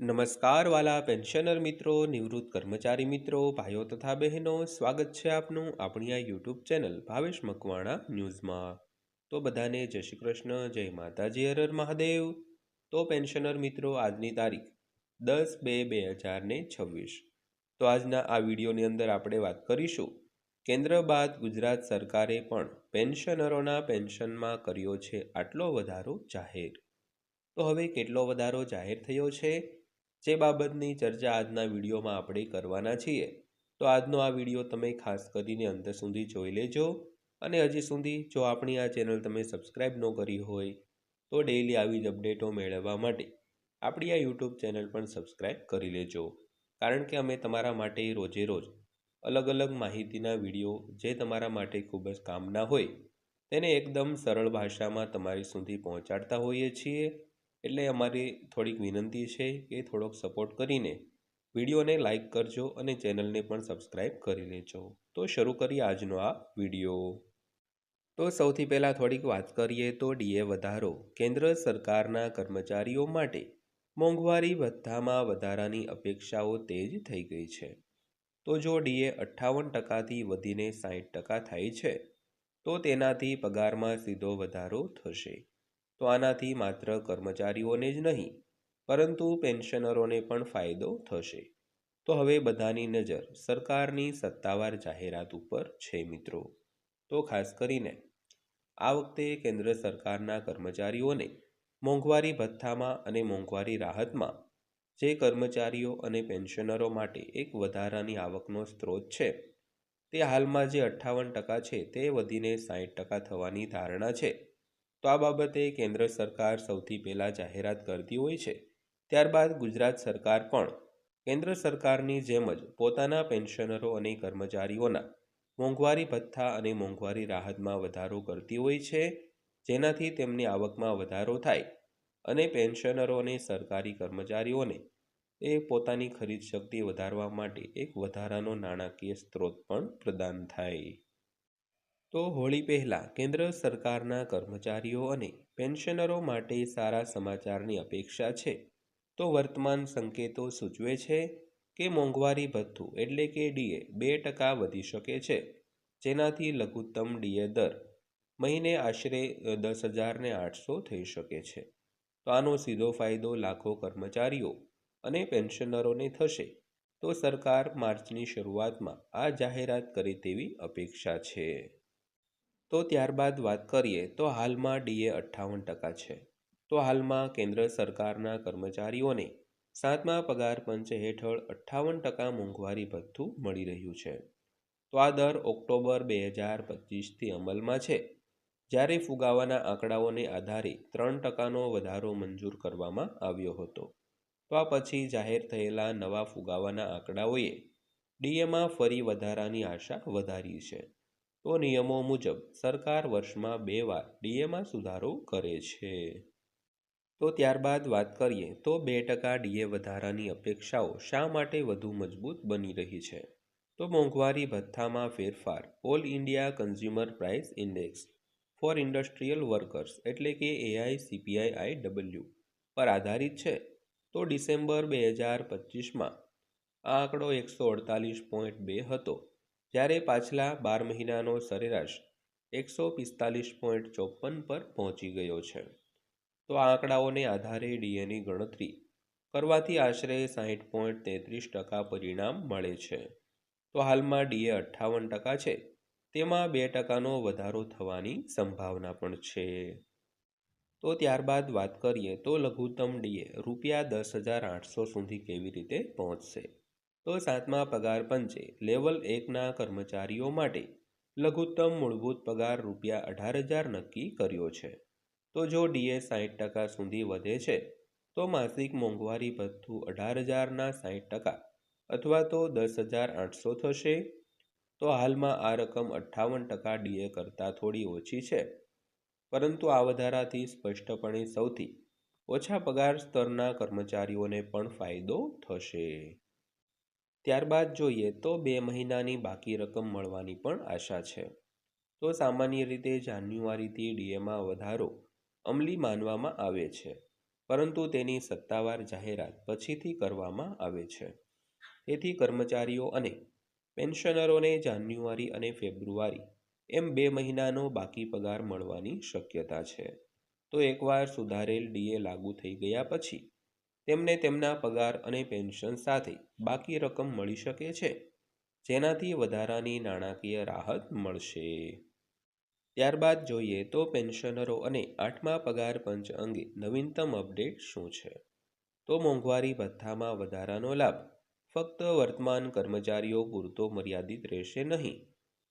નમસ્કાર વાલા પેન્શનર મિત્રો, નિવૃત્ત કર્મચારી મિત્રો, ભાઈઓ તથા બહેનો, સ્વાગત છે આપનું આપણી આ યુટ્યુબ ચેનલ ભાવેશ મકવાણા ન્યૂઝમાં. તો બધાને જય શ્રી કૃષ્ણ, જય માતાજી હરર મહાદેવ. તો પેન્શનર મિત્રો, આજની તારીખ દસ બે બે હજાર ને છવ્વીસ. તો આજના આ વિડીયોની અંદર આપણે વાત કરીશું, કેન્દ્ર બાદ ગુજરાત સરકારે પણ પેન્શનરોના પેન્શનમાં કર્યો છે આટલો વધારો જાહેર. તો હવે કેટલો વધારો જાહેર થયો છે? જે બાબતની ચર્ચા આજના વિડીયોમાં આપણે કરવાના છીએ. તો આજનો આ વીડિયો તમે ખાસ કરીને અંત સુધી જોઈ લેજો અને હજી સુધી જો આપણી આ ચેનલ તમે સબસ્ક્રાઈબ ન કરી હોય તો ડેઈલી આવી જ અપડેટો મેળવવા માટે આપણી આ યુટ્યુબ ચેનલ પણ સબસ્ક્રાઈબ કરી લેજો. કારણ કે અમે તમારા માટે રોજે રોજ અલગ અલગ માહિતીના વીડિયો જે તમારા માટે ખૂબ જ કામના હોય તેને એકદમ સરળ ભાષામાં તમારી સુધી પહોંચાડતા હોઈએ છીએ એટલે અમારી થોડીક વિનંતી છે કે થોડોક સપોર્ટ કરીને વિડીયોને લાઇક કરજો અને ચેનલને પણ સબસ્ક્રાઈબ કરી લેજો. તો શરૂ કરીએ આજનો આ વીડિયો. તો સૌથી પહેલાં થોડીક વાત કરીએ તો ડીએ વધારો કેન્દ્ર સરકારના કર્મચારીઓ માટે મોંઘવારી ભથ્થામાં વધારાની અપેક્ષાઓ તેજ થઈ ગઈ છે. તો જો ડીએ અઠ્ઠાવન ટકાથી વધીને સાહીઠ ટકા થાય છે, તો તેનાથી પગારમાં સીધો વધારો થશે. તો આનાથી માત્ર કર્મચારીઓને જ નહીં, પરંતુ પેન્શનરોને પણ ફાયદો થશે. તો હવે બધાની નજર સરકારની સત્તાવાર જાહેરાત ઉપર છે મિત્રો. તો ખાસ કરીને, આ વખતે કેન્દ્ર સરકારના કર્મચારીઓને મોંઘવારી ભથ્થામાં અને મોંઘવારી રાહતમાં, જે કર્મચારીઓ અને પેન્શનરો માટે એક વધારાની આવકનો સ્ત્રોત છે, તે હાલમાં જે અઠ્ઠાવન ટકા છે તે વધીને સાહીઠ ટકા થવાની ધારણા છે. તો આ બાબતે કેન્દ્ર સરકાર સૌથી પહેલાં જાહેરાત કરતી હોય છે. ત્યારબાદ ગુજરાત સરકાર પણ કેન્દ્ર સરકારની જેમ જ પોતાના પેન્શનરો અને કર્મચારીઓના મોંઘવારી ભથ્થા અને મોંઘવારી રાહતમાં વધારો કરતી હોય છે. જેનાથી તેમની આવકમાં વધારો થાય અને પેન્શનરો અને સરકારી કર્મચારીઓને એ પોતાની ખરીદ શક્તિ વધારવા માટે એક વધારાનો નાણાકીય સ્ત્રોત પણ પ્રદાન થાય. તો હોળી પહેલાં કેન્દ્ર સરકારના કર્મચારીઓ અને પેન્શનરો માટે સારા સમાચારની અપેક્ષા છે. તો વર્તમાન સંકેતો સૂચવે છે કે મોંઘવારી ભથ્થું એટલે કે ડીએ બે ટકા વધી શકે છે, જેનાથી લઘુત્તમ ડીએ દર મહિને આશરે દસ હજારને આઠસો થઈ શકે છે. તો આનો સીધો ફાયદો લાખો કર્મચારીઓ અને પેન્શનરોને થશે. તો સરકાર માર્ચની શરૂઆતમાં આ જાહેરાત કરે તેવી અપેક્ષા છે. તો ત્યારબાદ વાત કરીએ, તો હાલમાં ડીએ અઠ્ઠાવન ટકા છે. તો હાલમાં કેન્દ્ર સરકારના કર્મચારીઓને સાતમા પગાર પંચ હેઠળ અઠ્ઠાવન ટકા મોંઘવારી ભથ્થું મળી રહ્યું છે. તો આ દર ઓક્ટોબર બે હજાર પચીસથી અમલમાં છે. જ્યારે ફુગાવાના આંકડાઓને આધારે ત્રણ ટકાનો વધારો મંજૂર કરવામાં આવ્યો હતો. તો આ પછી જાહેર થયેલા નવા ફુગાવાના આંકડાઓએ ડીએમાં ફરી વધારાની આશા વધારી છે. તો નિયમો મુજબ સરકાર વર્ષમાં બે વાર ડીએમાં સુધારો કરે છે. તો ત્યારબાદ વાત કરીએ તો બે ટકા ડીએ વધારાની અપેક્ષાઓ શા માટે વધુ મજબૂત બની રહી છે? તો મોંઘવારી ભથ્થામાં ફેરફાર, all India consumer price index, for industrial workers એટલે કે એઆઈ સીપીઆઈ આઈ ડબલ્યુ પર આધારિત છે. તો ડિસેમ્બર બે હજાર પચીસમાં આ આંકડો એકસો અડતાલીસ પોઈન્ટ બે હતો. જ્યારે પાછલા બાર મહિનાનો સરેરાશ એકસો પિસ્તાલીસ પોઈન્ટ ચોપન પર પહોંચી ગયો છે. તો આ આંકડાઓને આધારે ડીએની ગણતરી કરવાથી આશરે સાહીઠ પોઈન્ટ તેત્રીસ ટકા પરિણામ મળે છે. તો હાલમાં ડીએ અઠ્ઠાવન ટકા છે, તેમાં બે ટકાનો વધારો થવાની સંભાવના પણ છે. તો ત્યારબાદ વાત કરીએ તો લઘુત્તમ ડીએ રૂપિયા દસ હજાર આઠસો સુધી કેવી રીતે પહોંચશે? તો સાતમા પગાર પંચે લેવલ એકના કર્મચારીઓ માટે લઘુત્તમ મૂળભૂત પગાર રૂપિયા અઢાર હજાર નક્કી કર્યો છે. તો જો ડીએ સાહીઠ ટકા સુધી વધે છે, તો માસિક મોંઘવારી ભથ્થું અઢાર હજારના સાહીઠ ટકા અથવા તો દસ હજાર આઠસો થશે. તો હાલમાં આ રકમ અઠ્ઠાવન ટકા ડીએ કરતાં થોડી ઓછી છે. પરંતુ આ વધારાથી સ્પષ્ટપણે સૌથી ઓછા પગાર સ્તરના કર્મચારીઓને પણ ફાયદો થશે. ત્યારબાદ જોઈએ તો બે મહિનાની બાકી રકમ મળવાની પણ આશા છે. તો સામાન્ય રીતે જાન્યુઆરીથી ડીએમાં વધારો અમલી માનવામાં આવે છે, પરંતુ તેની સત્તાવાર જાહેરાત પછીથી કરવામાં આવે છે. તેથી કર્મચારીઓ અને પેન્શનરોને જાન્યુઆરી અને ફેબ્રુઆરી એમ બે મહિનાનો બાકી પગાર મળવાની શક્યતા છે. તો એકવાર સુધારેલ ડીએ લાગુ થઈ ગયા પછી તેમને તેમના પગાર અને પેન્શન સાથે બાકી રકમ મળી શકે છે. જેનાથી વધારાની નાણાકીય રાહત મળશે. ત્યારબાદ જોઈએ તો પેન્શનરો અને આઠમા પગાર પંચ અંગે નવીનતમ અપડેટ શું છે? તો મોંઘવારી ભથ્થામાં વધારાનો લાભ. ફક્ત વર્તમાન કર્મચારીઓ પૂરતો મર્યાદિત રહેશે નહીં.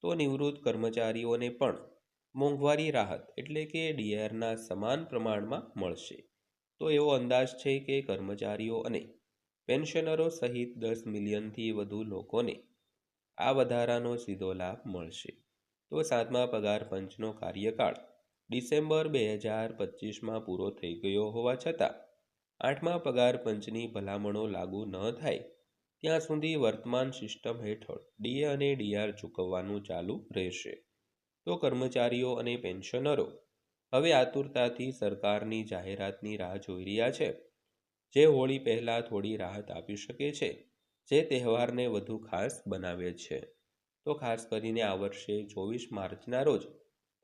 તો નિવૃત્ત કર્મચારીઓને પણ મોંઘવારી રાહત એટલે કે ડીઆરના સમાન પ્રમાણમાં મળશે. તો એવો અંદાજ છે કે કર્મચારીઓ અને પેન્શનરો સહિત દસ મિલિયનથી વધુ લોકોને આ વધારાનો સીધો લાભ મળશે. તો સાતમા પગાર પંચનો કાર્યકાળ ડિસેમ્બર બે હજાર પચીસમાં પૂરો થઈ ગયો હોવા છતાં આઠમા પગાર પંચની ભલામણો લાગુ ન થાય ત્યાં સુધી વર્તમાન સિસ્ટમ હેઠળ ડીએ અને ડીઆર ચૂકવવાનું ચાલુ રહેશે. તો કર્મચારીઓ અને પેન્શનરો હવે આતુરતાથી સરકારની જાહેરાતની રાહ જોઈ રહ્યા છે. જે હોળી પહેલાં થોડી રાહત આપી શકે છે. જે તહેવારને વધુ ખાસ બનાવે છે. તો ખાસ કરીને આ વર્ષે ચોવીસ માર્ચના રોજ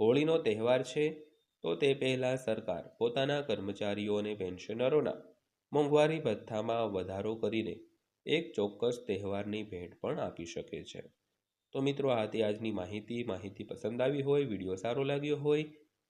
હોળીનો તહેવાર છે, તો તે પહેલાં સરકાર પોતાના કર્મચારીઓ અને પેન્શનરોના મોંઘવારી ભથ્થામાં વધારો કરીને એક ચોક્કસ તહેવારની ભેટ પણ આપી શકે છે. તો મિત્રો, આ હતી આજની માહિતી. માહિતી પસંદ આવી હોય, વીડિયો સારો લાગ્યો હોય